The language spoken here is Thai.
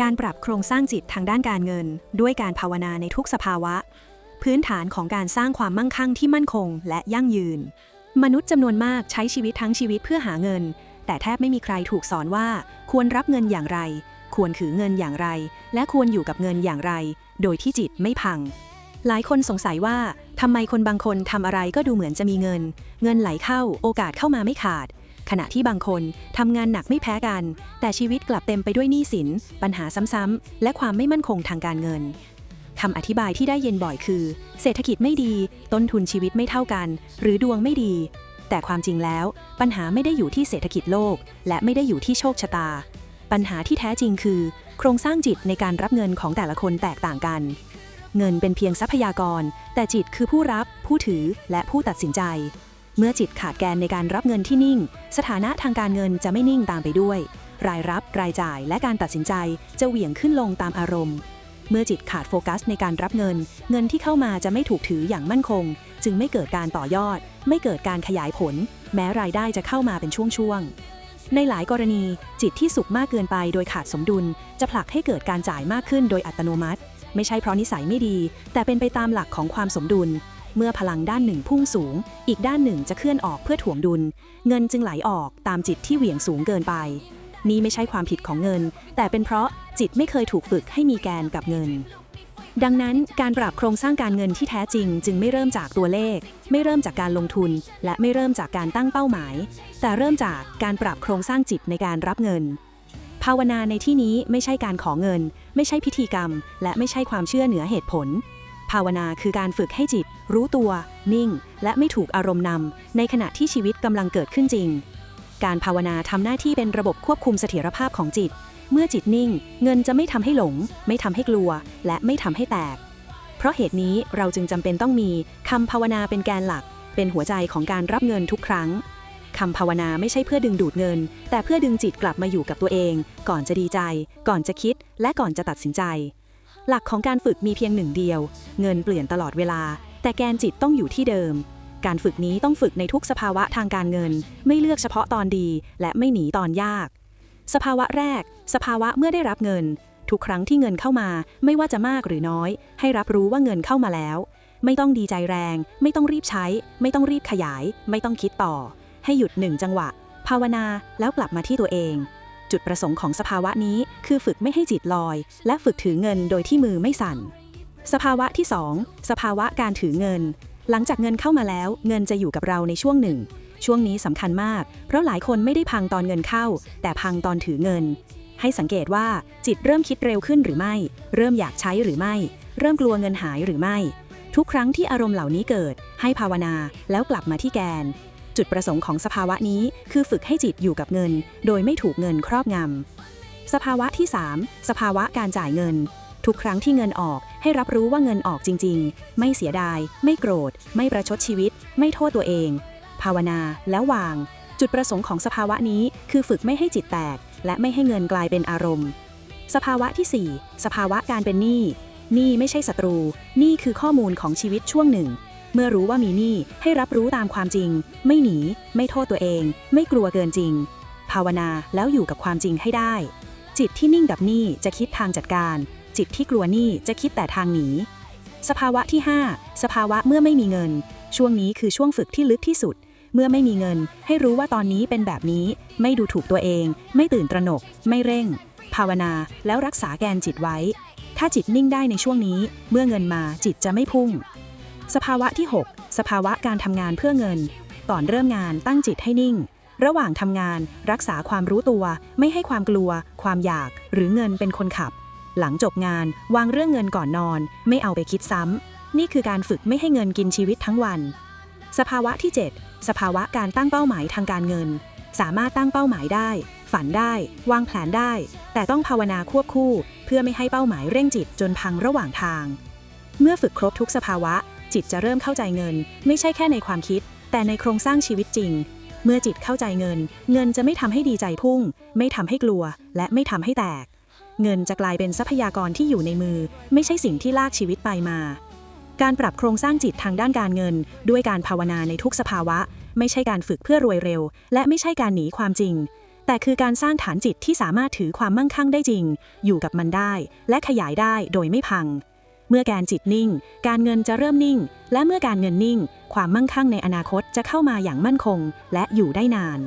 การปรับโครงสร้างจิตทางด้านการเงิน ด้วยการภาวนาในทุกสภาวะ พื้นฐานของการสร้างความมั่งคั่งที่มั่นคงและยั่งยืน มนุษย์จำนวนมากใช้ชีวิตทั้งชีวิตเพื่อหาเงิน แต่แทบไม่มีใครถูกสอนว่า ควรรับเงินอย่างไร ควรถือเงินอย่างไร และควรอยู่กับเงินอย่างไร โดยที่จิตไม่พัง หลายคนสงสัยว่าทำไมคนบางคนทำอะไรก็ดูเหมือนจะมีเงิน เงินไหลเข้า โอกาสเข้ามาไม่ขาด ขณะที่บางคนทำงานหนักไม่แพ้กัน แต่ชีวิตกลับเต็มไปด้วยหนี้สิน ปัญหาซ้ำๆและความไม่มั่นคงทางการเงินคำอธิบายที่ได้เย็นบ่อยคือ เศรษฐกิจไม่ดี ต้นทุนชีวิตไม่เท่ากัน หรือดวงไม่ดี แต่ความจริงแล้ว ปัญหาไม่ได้อยู่ที่เศรษฐกิจโลก และไม่ได้อยู่ที่โชคชะตา ปัญหาที่แท้จริงคือ โครงสร้างจิตในการรับเงินของแต่ละคนแตกต่างกัน เงินเป็นเพียงทรัพยากร แต่จิตคือผู้รับ ผู้ถือและผู้ตัดสินใจ เมื่อจิตขาดแกนในการรับเงินที่นิ่ง สถานะทางการเงินจะไม่นิ่งตามไปด้วย รายรับรายจ่ายและการตัดสินใจจะเหวี่ยงขึ้นลงตามอารมณ์ เมื่อจิตขาดโฟกัสในการรับเงิน เงินที่เข้ามาจะไม่ถูกถืออย่างมั่นคง จึงไม่เกิดการต่อยอด ไม่เกิดการขยายผล แม้รายได้จะเข้ามาเป็นช่วงๆในหลายกรณีจิตที่สุขมากเกินไปโดยขาดสมดุล จะผลักให้เกิดการจ่ายมากขึ้นโดยอัตโนมัติ ไม่ใช่เพราะนิสัยไม่ดี แต่เป็นไปตามหลักของความสมดุล เมื่อพลังด้านหนึ่งพุ่งสูง อีกด้านหนึ่งจะเคลื่อนออกเพื่อถ่วงดุล เงินจึงไหลออกตามจิตที่เหวี่ยงสูงเกินไป นี่ไม่ใช่ความผิดของเงิน แต่เป็นเพราะจิตไม่เคยถูกฝึกให้มีแกนกับเงิน ดังนั้นการปรับโครงสร้างการเงินที่แท้จริง จึงไม่เริ่มจากตัวเลข ไม่เริ่มจากการลงทุน และไม่เริ่มจากการตั้งเป้าหมาย แต่เริ่มจากการปรับโครงสร้างจิตในการรับเงินภาวนาในที่นี้ไม่ใช่การขอเงิน ไม่ใช่พิธีกรรม และไม่ใช่ความเชื่อเหนือเหตุผล ภาวนาคือการฝึกให้จิต รู้ตัว นิ่ง และไม่ถูกอารมณ์นำในขณะที่ชีวิตกำลังเกิดขึ้นจริง การภาวนาทำหน้าที่เป็นระบบควบคุมเสถียรภาพของจิต เมื่อจิตนิ่ง เงินจะไม่ทำให้หลง ไม่ทำให้กลัว และไม่ทำให้แตก เพราะเหตุนี้เราจึงจำเป็นต้องมีคำภาวนาเป็นแกนหลัก เป็นหัวใจของการรับเงินทุกครั้งคำภาวนาไม่ใช่เพื่อดึงดูดเงิน แต่เพื่อดึงจิตกลับมาอยู่กับตัวเอง ก่อนจะดีใจ ก่อนจะคิด และก่อนจะตัดสินใจ หลักของการฝึกมีเพียงหนึ่งเดียว เงินเปลี่ยนตลอดเวลา แต่แกนจิตต้องอยู่ที่เดิม การฝึกนี้ต้องฝึกในทุกสภาวะทางการเงิน ไม่เลือกเฉพาะตอนดี และไม่หนีตอนยาก สภาวะแรก สภาวะเมื่อได้รับเงิน ทุกครั้งที่เงินเข้ามา ไม่ว่าจะมากหรือน้อย ให้รับรู้ว่าเงินเข้ามาแล้ว ไม่ต้องดีใจแรง ไม่ต้องรีบใช้ ไม่ต้องรีบขยาย ไม่ต้องคิดต่อ ให้หยุดหนึ่งจังหวะ ภาวนาแล้วกลับมาที่ตัวเอง จุดประสงค์ของสภาวะนี้ คือฝึกไม่ให้จิตลอย และฝึกถือเงินโดยที่มือไม่สั่น สภาวะที่ 2 สภาวะการถือเงิน หลังจากเงินเข้ามาแล้ว เงินจะอยู่กับเราในช่วงหนึ่ง ช่วงนี้สำคัญมาก เพราะหลายคนไม่ได้พังตอนเงินเข้า แต่พังตอนถือเงิน ให้สังเกตว่าจิตเริ่มคิดเร็วขึ้นหรือไม่ เริ่มอยากใช้หรือไม่ เริ่มกลัวเงินหายหรือไม่ ทุกครั้งที่อารมณ์เหล่านี้เกิด ให้ภาวนาแล้วกลับมาที่แกน จุดประสงค์ของสภาวะนี้คือฝึกให้จิตอยู่กับเงิน โดยไม่ถูกเงินครอบงำ สภาวะที่ 3 สภาวะการจ่ายเงิน ทุกครั้งที่เงินออกให้รับรู้ว่าเงินออกจริง ๆ ไม่เสียดาย ไม่โกรธ ไม่ประชดชีวิต ไม่โทษตัวเอง ภาวนาแล้ววาง จุดประสงค์ของสภาวะนี้คือฝึกไม่ให้จิตแตก และไม่ให้เงินกลายเป็นอารมณ์ สภาวะที่ 4 สภาวะการเป็นหนี้หนี้ไม่ใช่ศัตรูหนี้คือข้อมูลของชีวิตช่วงหนึ่ง เมื่อรู้ว่ามีหนี้ให้รับรู้ตามความจริง ไม่หนี ไม่โทษตัวเอง ไม่กลัวเกินจริง ภาวนาแล้วอยู่กับความจริงให้ได้ จิตที่นิ่งกับหนี้จะคิดทางจัดการ จิตที่กลัวหนี้จะคิดแต่ทางหนีสภาวะที่ 5 สภาวะเมื่อไม่มีเงิน ช่วงนี้คือช่วงฝึกที่ลึกที่สุด เมื่อไม่มีเงิน ให้รู้ว่าตอนนี้เป็นแบบนี้ ไม่ดูถูกตัวเอง ไม่ตื่นตระหนก ไม่เร่ง ภาวนาแล้วรักษาแกนจิตไว้ ถ้าจิตนิ่งได้ในช่วงนี้ เมื่อเงินมาจิตจะไม่พุ่ง สภาวะที่ 6 สภาวะการทำงานเพื่อเงิน ก่อนเริ่มงานตั้งจิตให้นิ่ง ระหว่างทำงานรักษาความรู้ตัว ไม่ให้ความกลัว ความอยาก หรือเงินเป็นคนขับ หลังจบงานวางเรื่องเงินก่อนนอน ไม่เอาไปคิดซ้ำ นี่คือการฝึกไม่ให้เงินกินชีวิตทั้งวัน สภาวะที่ 7 สภาวะการตั้งเป้าหมายทางการเงิน สามารถตั้งเป้าหมายได้ ฝันได้ วางแผนได้ แต่ต้องภาวนาควบคู่ เพื่อไม่ให้เป้าหมายเร่งจิตจนพังระหว่างทาง เมื่อฝึกครบทุกสภาวะ จิตจะเริ่มเข้าใจเงิน ไม่ใช่แค่ในความคิด แต่ในโครงสร้างชีวิตจริง เมื่อจิตเข้าใจเงิน เงินจะไม่ทำให้ดีใจพุ่ง ไม่ทำให้กลัว และไม่ทำให้แตก เงินจะกลายเป็นทรัพยากรที่อยู่ในมือ ไม่ใช่สิ่งที่ลากชีวิตไปมา การปรับโครงสร้างจิตทางด้านการเงิน ด้วยการภาวนาในทุกสภาวะ ไม่ใช่การฝึกเพื่อรวยเร็ว และไม่ใช่การหนีความจริง แต่คือการสร้างฐานจิตที่สามารถถือความมั่งคั่งได้จริง อยู่กับมันได้ และขยายได้โดยไม่พัง เมื่อการจิตนิ่ง การเงินจะเริ่มนิ่ง และเมื่อการเงินนิ่ง ความมั่งคั่งในอนาคตจะเข้ามาอย่างมั่นคง และอยู่ได้นาน